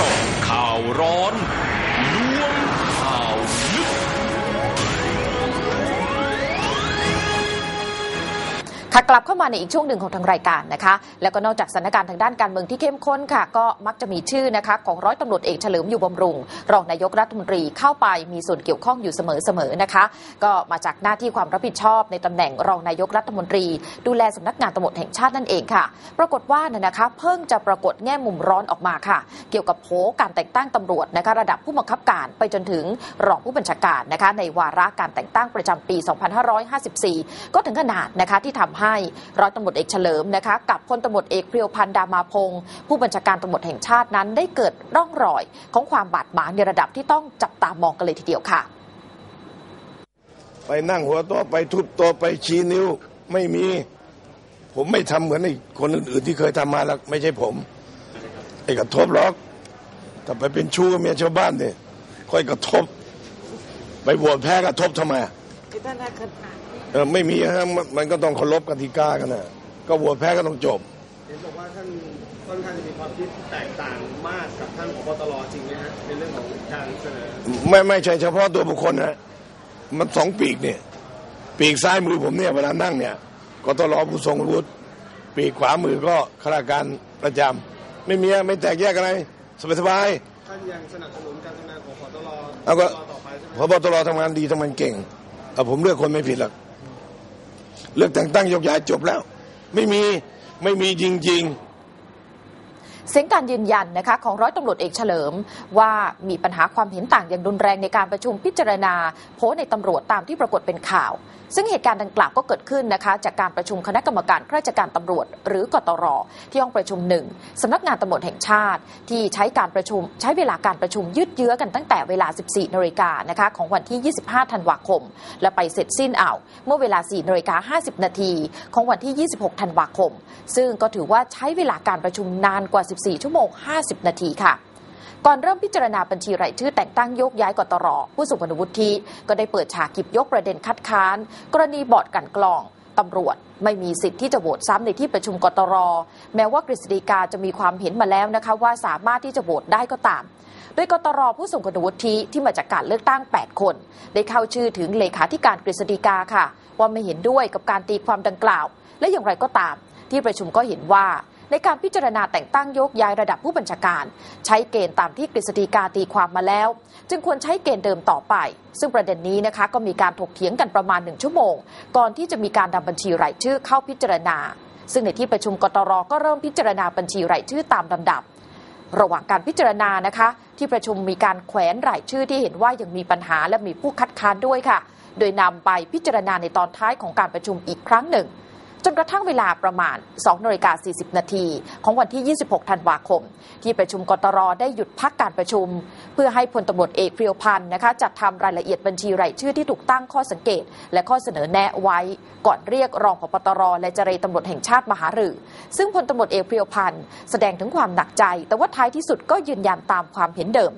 จาะข่าวร้อน ค่ะกลับเข้ามาในอีกช่วงหนึ่งของทางรายการนะคะ แล้วก็นอกจากสถานการณ์ทางด้านการเมืองที่เข้มข้นค่ะ ก็มักจะมีชื่อนะคะของร้อยตำรวจเอกเฉลิมอยู่บำรุง รองนายกรัฐมนตรีเข้าไปมีส่วนเกี่ยวข้องอยู่เสมอๆนะคะ ก็มาจากหน้าที่ความรับผิดชอบในตำแหน่งรองนายกรัฐมนตรี ดูแลสำนักงานตำรวจแห่งชาตินั่นเองค่ะ ปรากฏว่าเนี่ยนะคะเพิ่งจะปรากฏแง่มุมร้อนออกมาค่ะ เกี่ยวกับโผการแต่งตั้งตำรวจนะคะระดับผู้บังคับการไปจนถึงรองผู้บัญชาการนะคะในวาระการแต่งตั้งประจำปี 2554 ก็ถึงขนาดนะคะที่ทำให้ร้อยตำรวจเอกเฉลิมนะคะกับพลตำรวจเอกเพรียวพันธ์ดามาพงศ์ผู้บัญชาการตำรวจแห่งชาตินั้นได้เกิดร่องรอยของความบาดหมางในระดับที่ต้องจับตามองกันเลยทีเดียวค่ะ ไปนั่งหัวโต๊ะไปทุบโต๊ะไปชี้นิ้วไม่มี ผมไม่ทำเหมือนไอ้คนอื่นๆที่เคยทำมาแล้วไม่ใช่ผมไอ้กระทบหรอกถ้าไปเป็นชู้กับเมียชาวบ้านเนี่ยค่อยกระทบ ไปโหวตแพ้กระทบทำไมอะเออไม่มีฮะมันมันก็ต้องเคารพกติกากันนะก็โหวตแพ้ก็ต้องจบเห็นบอกว่าท่านค่อนข้างจะมีความคิดแตกต่างมากกับท่านผบตรจริงไหมฮะในเรื่องของการเสนอไม่ไม่ใช่เฉพาะตัวบุคคลนะมันสองปีกเนี่ยปีกซ้ายมือผมเนี่ยเวลานั่งเนี่ยก็ต้องรอผู้ทรงวุฒิปีกขวามือก็ข้าราชการประจำไม่มีอะไม่แตกแยกอะไรสบายสบายท่านยังสนับสนุนการทำงานของผบตรๆเอาก็ต่อไปใช่ไหมพบตรทำงานดีทำงานเก่งเอาผมเลือกคนไม่ผิดหรอก เลือกแต่งตั้งยกย้ายจบแล้ว ไม่มีไม่มีจริง ๆ เสียงการยืนยันนะคะของร้อยตำรวจเอกเฉลิม ว่ามีปัญหาความเห็นต่างอย่างรุนแรงในการประชุมพิจารณา โพสในตำรวจตามที่ปรากฏเป็นข่าว ซึ่งเหตุการณ์ดังกล่าวก็เกิดขึ้นนะคะจากการประชุมคณะกรรมการข้าราชการตำรวจ หรือกตรที่ห้องประชุมหนึ่งสำนักงานตำรวจแห่งชาติ ที่ใช้การประชุมใช้เวลาการประชุมยืดเยื้อกันตั้งแต่เวลา 14นาฬิกานะคะของวันที่ 25 ธันวาคม และไปเสร็จสิ้นอ่าวเมื่อเวลา4นาฬิกา50 นาทีของวันที่ 26 ธันวาคม ซึ่งก็ถือว่าใช้เวลาการประชุมนานกว่า14ชั่วโมง 50 นาทีค่ะก่อนเริ่มพิจารณาบัญชีรายชื่อแต่งตั้งโยกย้ายกตรผู้สูงคุณวุฒิก็ได้เปิดฉากหยิบยกประเด็นคัดค้าน กรณีบอร์ดกันกรองตำรวจไม่มีสิทธิ์ที่จะโหวตซ้ำในที่ประชุมกตร แม้ว่ากฤษฎีกาจะมีความเห็นมาแล้วนะคะว่าสามารถที่จะโหวตได้ก็ตาม โดยกตรผู้ส่งคุณวุฒิที่มาจากการเลือกตั้ง 8 คน ได้เข้าชื่อถึงเลขาธิการกฤษฎีกาค่ะ ว่าไม่เห็นด้วยกับการตีความดังกล่าว และอย่างไรก็ตาม ที่ประชุมก็เห็นว่า ในการพิจารณาแต่งตั้งโยกย้ายระดับผู้บัญชาการ ใช้เกณฑ์ตามที่กฤษฎีกาตีความมาแล้ว จึงควรใช้เกณฑ์เดิมต่อไป ซึ่งประเด็นนี้นะคะก็มีการถกเถียงกันประมาณหนึ่งชั่วโมง ก่อนที่จะมีการนำบัญชีรายชื่อเข้าพิจารณา ซึ่งในที่ประชุมกตรก็เริ่มพิจารณาบัญชีรายชื่อตามลำดับระหว่างการพิจารณานะคะ ที่ประชุมมีการแขวนรายชื่อที่เห็นว่ายังมีปัญหาและมีผู้คัดค้านด้วยค่ะ โดยนำไปพิจารณาในตอนท้ายของการประชุมอีกครั้งหนึ่ง จนกระทั่งเวลาประมาณ2นาฬิกา40 นาทีของวันที่ 26 ธันวาคม ที่ประชุมกตรได้หยุดพักการประชุม เพื่อให้พลตำรวจเอกเพียวพันธ์นะคะจัดทำรายละเอียดบัญชีรายชื่อที่ถูกตั้งข้อสังเกต และข้อเสนอแนะไว้ ก่อนเรียกรองผบตร และเจรตำรวจแห่งชาติมาหารือ ซึ่งพลตำรวจเอกเพียวพันธ์แสดงถึงความหนักใจ แต่ว่าท้ายที่สุดก็ยืนยันตามความเห็นเดิม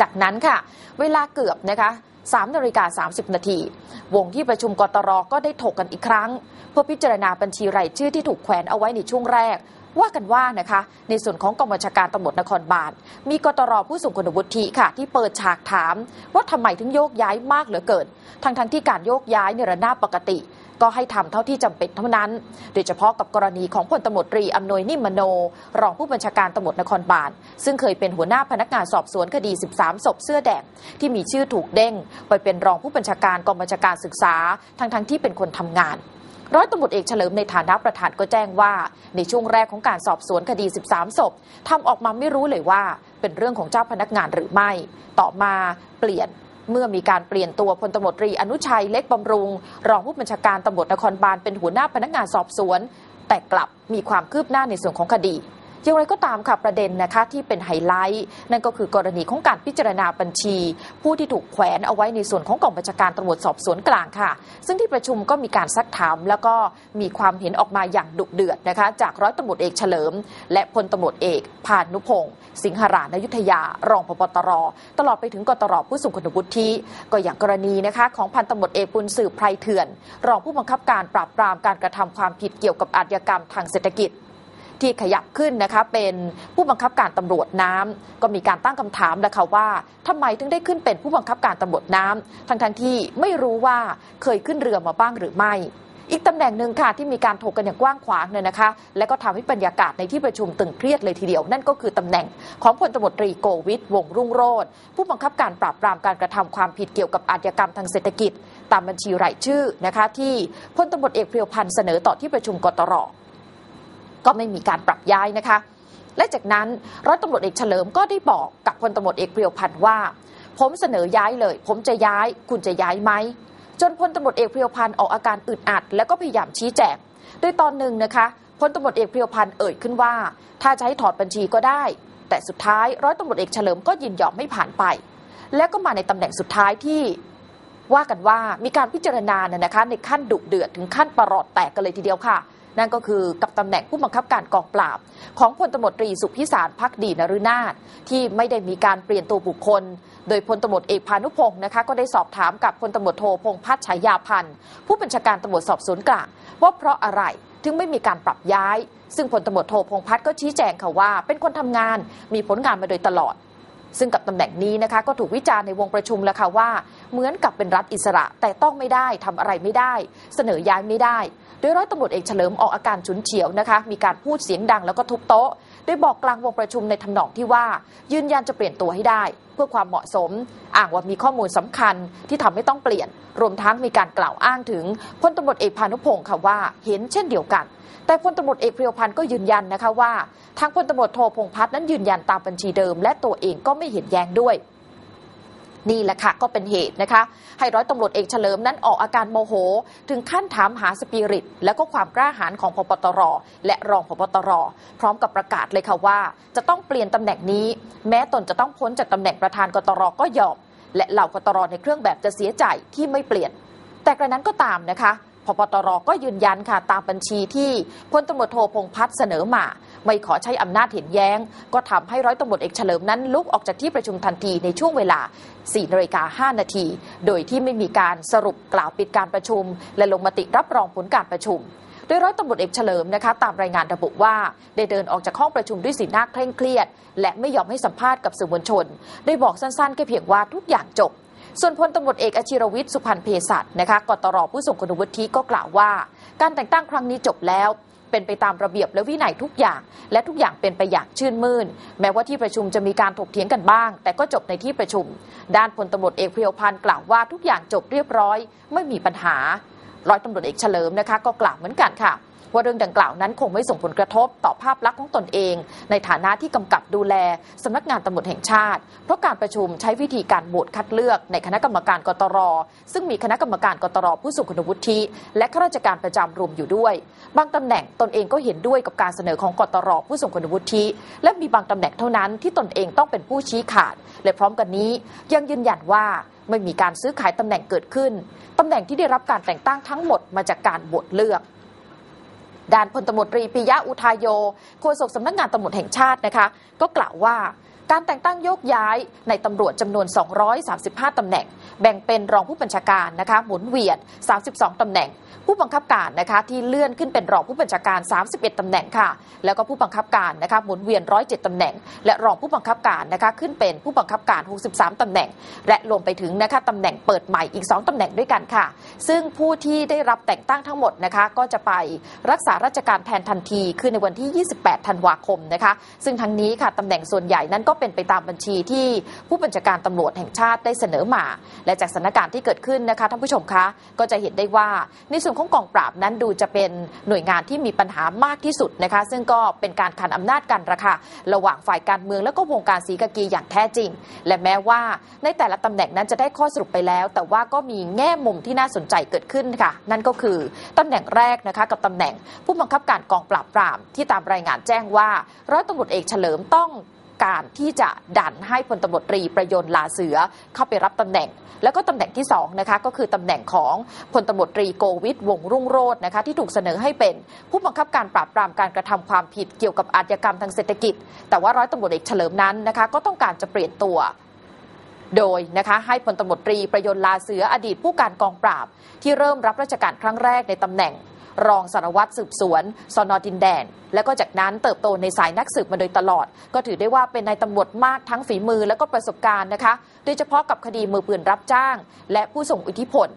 จากนั้นค่ะ เวลาเกือบนะคะ 3นาฬิกา30 นาที วงที่ประชุมกตรก็ได้ถกกันอีกครั้ง เพื่อพิจารณาบัญชีรายชื่อที่ถูกแขวนเอาไว้ในช่วงแรก ว่ากันว่านะคะในส่วนของกองบัญชาการตำรวจนครบาลมีกตรผู้สูงคุณวุฒิค่ะ ที่เปิดฉากถาม ว่าทำไมถึงโยกย้ายมากเหลือเกินทั้งทั้งที่การโยกย้ายในระนาบปกติ ก็ให้ทำเท่าที่จำเป็นเท่านั้น โดยเฉพาะกับกรณีของพลตำรวจตรีอำนวยนิมมโน รองผู้บัญชาการตำรวจนครบาล ซึ่งเคยเป็นหัวหน้าพนักงานสอบสวนคดี 13 ศพเสื้อแดงที่มีชื่อถูกเด้ง ไปเป็นรองผู้บัญชาการกองบัญชาการศึกษา ทั้งทั้งๆที่เป็นคนทำงานร้อยตำรวจเอกเฉลิมในฐานะประธานก็แจ้งว่า ในช่วงแรกของการสอบสวนคดี 13 ศพทำออกมาไม่รู้เลยว่า เป็นเรื่องของเจ้าพนักงานหรือไม่ ต่อมาเปลี่ยน เมื่อมีการเปลี่ยนตัวพลตำรวจตรีอนุชัยเล็กบำรุง รองผู้บัญชาการตำรวจนครบาลเป็นหัวหน้าพนักงานสอบสวน แต่กลับมีความคืบหน้าในส่วนของคดี อย่างไรก็ตามค่ะประเด็นนะคะที่เป็นไฮไลท์นั่นก็คือกรณีของการพิจารณาบัญชี ผู้ที่ถูกแขวนเอาไว้ในส่วนของกองบัญชาการตำรวจสอบสวนกลางค่ะ ซึ่งที่ประชุมก็มีการซักถาม แล้วก็มีความเห็นออกมาอย่างดุเดือดนะคะ จากร้อยตำรวจเอกเฉลิม และพลตำรวจเอกพานุพงศ์สิงหรานายุทธยารองพบตร ตลอดไปถึงกตรผู้สูงคุณวุฒิก็อย่างกรณีนะคะของพันตำรวจเอกปุณสืบไพรเถื่อน รองผู้บังคับการปราบปรามการกระทำความผิดเกี่ยวกับอาชญากรรมทางเศรษฐกิจ ที่ขยับขึ้นนะคะเป็นผู้บังคับการตำรวจน้ำก็มีการตั้งคำถามแล้วค่ะว่าทำไมถึงได้ขึ้นเป็นผู้บังคับการตำรวจน้ำทั้งๆที่ไม่รู้ว่าเคยขึ้นเรือมาบ้างหรือไม่อีกตำแหน่งหนึ่งค่ะที่มีการถกกันอย่างกว้างขวางเนี่ยนะคะ และก็ทำให้บรรยากาศในที่ประชุมตึงเครียดเลยทีเดียว นั่นก็คือตำแหน่งของพลตำรวจตรีโกวิทวงรุ่งโรจน์ผู้บังคับการปราบปรามการกระทำความผิดเกี่ยวกับอาชญากรรมทางเศรษฐกิจ ตามบัญชีรายชื่อนะคะ ที่พลตำรวจเอกเพียวพันธ์เสนอต่อที่ประชุมกตร ก็ไม่มีการปรับย้ายนะคะ และจากนั้นร้อยตำรวจเอกเฉลิมก็ได้บอกกับพลตำรวจเอกเพรียวพันธ์ว่า ผมเสนอย้ายเลย ผมจะย้าย คุณจะย้ายไหมจนพลตำรวจเอกเพียวพันธ์ออกอาการอึดอัด แล้วก็พยายามชี้แจงโดยตอนหนึ่งนะคะพลตำรวจเอกเพียวพันธ์เอ่ยขึ้นว่า ถ้าจะให้ถอดบัญชีก็ได้ แต่สุดท้ายร้อยตำรวจเอกเฉลิมก็ยินยอมไม่ผ่านไป และก็มาในตำแหน่งสุดท้ายที่ว่ากันว่ามีการพิจารณาเนี่ยนะคะในขั้นดุเดือดถึงขั้นประหลอดแตกกันเลยทีเดียวค่ะ นั่นก็คือกับตำแหน่งผู้บังคับการกองปราบ ของพลตำรวจตรีสุพิสารพักดีนฤนาถที่ไม่ได้มีการเปลี่ยนตัวบุคคล โดยพลตำรวจเอกพานุพงศ์นะคะก็ได้สอบถามกับพลตำรวจโทพงษ์พัฒน์ฉายาพันธ์ผู้บัญชาการตำรวจสอบสวนกลางว่าเพราะอะไรถึงไม่มีการปรับย้าย ซึ่งพลตำรวจโทพงษ์พัฒน์ก็ชี้แจงค่ะว่า เป็นคนทำงานมีผลงานมาโดยตลอดซึ่งกับตำแหน่งนี้นะคะก็ถูกวิจารณ์ในวงประชุมแล้วค่ะว่า เหมือนกับเป็นรัฐอิสระแต่ต้องไม่ได้ทำอะไรไม่ได้ เสนอย้ายไม่ได้ โดยร้อยตำรวจเอกเฉลิมออกอาการฉุนเฉียวนะคะ มีการพูดเสียงดังแล้วก็ทุบโต๊ะโดยบอกกลางวงประชุมในทำนองที่ว่า ยืนยันจะเปลี่ยนตัวให้ได้ เพื่อความเหมาะสม อ้างว่ามีข้อมูลสำคัญที่ทำให้ต้องเปลี่ยน รวมทั้งมีการกล่าวอ้างถึงพลตำรวจเอกพานุพงศ์ค่ะว่าเห็นเช่นเดียวกัน แต่พลตำรวจเอกเพียวพันธ์ก็ยืนยันนะคะว่า ทางพลตำรวจโทพงพัฒน์นั้นยืนยันตามบัญชีเดิม และตัวเองก็ไม่เห็นแย้งด้วย นี่แหละค่ะก็เป็นเหตุนะคะ ให้ร้อยตำรวจเอกเฉลิมนั้นออกอาการโมโห ถึงขั้นถามหาสปิริต และก็ความกล้าหาญของพบตร และรองพบตร พร้อมกับประกาศเลยค่ะว่า จะต้องเปลี่ยนตำแหน่งนี้ แม้ตนจะต้องพ้นจากตำแหน่งประธานกตรก็ยอมและเหล่ากตรในเครื่องแบบจะเสียใจที่ไม่เปลี่ยน แต่กระนั้นก็ตามนะคะ พบตรก็ยืนยันค่ะตามบัญชีที่พลตำรวจโทพงษ์พัฒน์เสนอมา ไม่ขอใช้อำนาจเห็นแย้ง ก็ทำให้ร้อยตำรวจเอกเฉลิมนั้นลุกออกจากที่ประชุมทันทีในช่วงเวลา4นาฬิกา5นาที โดยที่ไม่มีการสรุปกล่าวปิดการประชุม และลงมติรับรองผลการประชุมโดยร้อยตำรวจเอกเฉลิมนะคะตามรายงานระบุว่า ได้เดินออกจากห้องประชุมด้วยสีหน้าเคร่งเครียด และไม่ยอมให้สัมภาษณ์กับสื่อมวลชนได้บอกสั้นๆแค่เพียงว่าทุกอย่างจบ ส่วนพลตำรวจเอกอชิรวิทย์สุพรรณเภสัชนะคะกตรผู้ส่งคุณวุฒิก็กล่าวว่า การแต่งตั้งครั้งนี้จบแล้ว เป็นไปตามระเบียบและวินัยทุกอย่าง และทุกอย่างเป็นไปอย่างชื่นมื่น แม้ว่าที่ประชุมจะมีการถกเถียงกันบ้าง แต่ก็จบในที่ประชุม ด้านพลตำรวจเอกเพียวพันธ์กล่าวว่าทุกอย่างจบเรียบร้อย ไม่มีปัญหาร้อยตำรวจเอกเฉลิมนะคะก็กล่าวเหมือนกันค่ะ ว่าเรื่องดังกล่าวนั้นคงไม่ส่งผลกระทบต่อภาพลักษณ์ของตนเอง ในฐานะที่กำกับดูแลสำนักงานตำรวจแห่งชาติ เพราะการประชุมใช้วิธีการโหวตคัดเลือกในคณะกรรมการกตร ซึ่งมีคณะกรรมการกตรผู้ทรงคุณวุฒิและข้าราชการประจำรวมอยู่ด้วย บางตำแหน่งตนเองก็เห็นด้วยกับการเสนอของกตรผู้ทรงคุณวุฒิและมีบางตำแหน่งเท่านั้นที่ตนเองต้องเป็นผู้ชี้ขาด และพร้อมกันนี้ยังยืนยันว่าไม่มีการซื้อขายตำแหน่งเกิดขึ้นตำแหน่งที่ได้รับการแต่งตั้งทั้งหมดมาจากการโหวตเลือก ด้านพลตำรวจตรีปิยะอุทายโยโฆษกสำนักงานตำรวจแห่งชาตินะคะ ก็กล่าวว่า การแต่งตั้งโยกย้ายในตำรวจจำนวน 235 ตำแหน่ง แบ่งเป็นรองผู้บัญชาการนะคะหมุนเวียน 32 ตำแหน่ง ผู้บังคับการนะคะที่เลื่อนขึ้นเป็นรองผู้บัญชาการ 31 ตำแหน่งค่ะ แล้วก็ผู้บังคับการนะคะหมุนเวียน 107 ตำแหน่ง และรองผู้บังคับการนะคะขึ้นเป็นผู้บังคับการ 63 ตำแหน่ง และรวมไปถึงนะคะตำแหน่งเปิดใหม่อีก 2 ตำแหน่งด้วยกันค่ะ ซึ่งผู้ที่ได้รับแต่งตั้งทั้งหมดนะคะก็จะไปรักษาราชการแทนทันทีคือในวันที่ 28 ธันวาคมนะคะ ซึ่งทั้งนี้ค่ะตำแหน่งส่วนใหญ่นั้นก็เป็นไปตามบัญชีที่ผู้บัญชาการตำรวจแห่งชาติได้เสนอมา และจากสถานการณ์ที่เกิดขึ้นนะคะท่านผู้ชมคะก็จะเห็นได้ว่าในส่วนของกองปราบนั้นดูจะเป็นหน่วยงานที่มีปัญหามากที่สุดนะคะซึ่งก็เป็นการขันอำนาจกันระค่ะระหว่างฝ่ายการเมืองและก็วงการสีกากีอย่างแท้จริง และแม้ว่าในแต่ละตำแหน่งนั้นจะได้ข้อสรุปไปแล้ว แต่ว่าก็มีแง่มุมที่น่าสนใจเกิดขึ้นค่ะ นั่นก็คือตำแหน่งแรกนะคะกับตำแหน่งผู้บังคับการกองปราบปรามที่ตามรายงานแจ้งว่าร้อยตำรวจเอกเฉลิมต้อง การที่จะดันให้พลตำรวจตรีประยนต์ลาเสือเข้าไปรับตำแหน่ง แล้วก็ตำแหน่งที่2นะคะก็คือตำแหน่งของพลตำรวจตรีโกวิทวงรุ่งโรจน์นะคะที่ถูกเสนอให้เป็นผู้บังคับการปราบปรามการกระทำความผิดเกี่ยวกับอาชญากรรมทางเศรษฐกิจ แต่ว่าร้อยตำรวจเอกเฉลิมนั้นนะคะก็ต้องการจะเปลี่ยนตัวโดยนะคะให้พลตำรวจตรีประยนต์ลาเสืออดีตผู้การกองปราบ ที่เริ่มรับราชการครั้งแรกในตำแหน่ง รองสารวัตรสืบสวนสนดินแดน แล้วก็จากนั้นเติบโตในสายนักสืบมาโดยตลอด ก็ถือได้ว่าเป็นนายตำรวจมากทั้งฝีมือและก็ประสบการณ์นะคะ โดยเฉพาะกับคดีมือปืนรับจ้าง และผู้ส่งอิทธิพล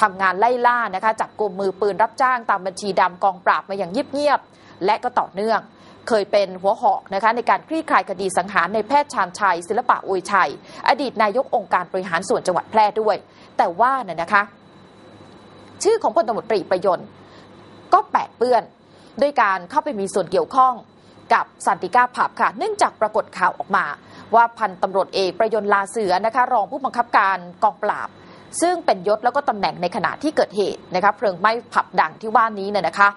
ทำงานไล่ล่านะคะจับกลุ่มมือปืนรับจ้างตามบัญชีดำกองปราบมาอย่างเงียบๆและก็ต่อเนื่อง เคยเป็นหัวหอกนะคะในการคลี่คลายคดีสังหารในแพทย์ชาญชัย ศิลปะอุยชัย อดีตนายกองค์การบริหารส่วนจังหวัดแพร่ด้วย แต่ว่าน่ยนะคะ ชื่อของพลตำรวจตรีประยนต์ ก็แปดเปื้อน ด้วยการเข้าไปมีส่วนเกี่ยวข้องกับสันติก้าผับค่ะ เนื่องจากปรากฏข่าวออกมา ว่าพันตำรวจเอกประยนลาเสือนะคะ รองผู้บังคับการกองปราบ ซึ่งเป็นยศแล้วก็ตำแหน่งในขณะที่เกิดเหตุนะคะเพลิงไหม้ผับดังที่ว่านี้เนี่ยนะคะ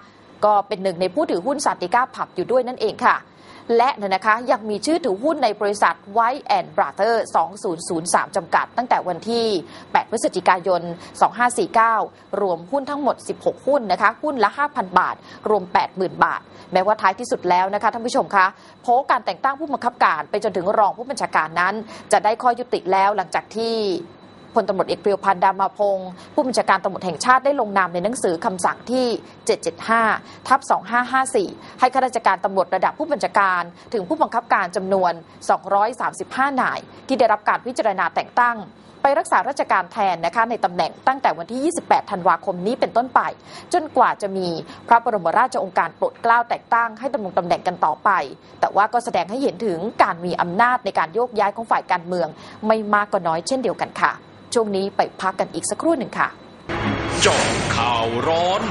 ก็เป็นหนึ่งในผู้ถือหุ้นสันติก้าผับอยู่ด้วยนั่นเองค่ะ และเนี่ยนะคะยังมีชื่อถือหุ้นในบริษัทไวแอนด์บราเธอร์2003 จำกัด ตั้งแต่วันที่ 8 พฤศจิกายน 2549 รวมหุ้นทั้งหมด 16 หุ้นนะคะหุ้นละ 5,000 บาท รวม 80,000 บาท แม้ว่าท้ายที่สุดแล้วนะคะท่านผู้ชมคะโพการแต่งตั้งผู้บังคับการไปจนถึงรองผู้บัญชาการนั้น จะได้ข้อยุติแล้วหลังจากที่ พลตำรวจเอกเปรียวพันธ์ดามาพงศ์ผู้บัญชาการตำรวจแห่งชาติได้ลงนามในหนังสือคำสั่งที่ 775 ทับ 2554 ให้ข้าราชการตำรวจระดับผู้บัญชาการถึงผู้บังคับการจำนวน 235 นาย ที่ได้รับการพิจารณาแต่งตั้งไปรักษาราชการแทนนะคะในตำแหน่งตั้งแต่วันที่ 28 ธันวาคมนี้เป็นต้นไป จนกว่าจะมีพระบรมราชโองการโปรดเกล้าแต่งตั้งให้ดำรงตำแหน่งกันต่อไป แต่ว่าก็แสดงให้เห็นถึงการมีอำนาจในการโยกย้ายของฝ่ายการเมือง ไม่มากก็น้อยเช่นเดียวกันค่ะ ช่วงนี้ไปพักกันอีกสักครู่หนึ่งค่ะจอข่าวร้อน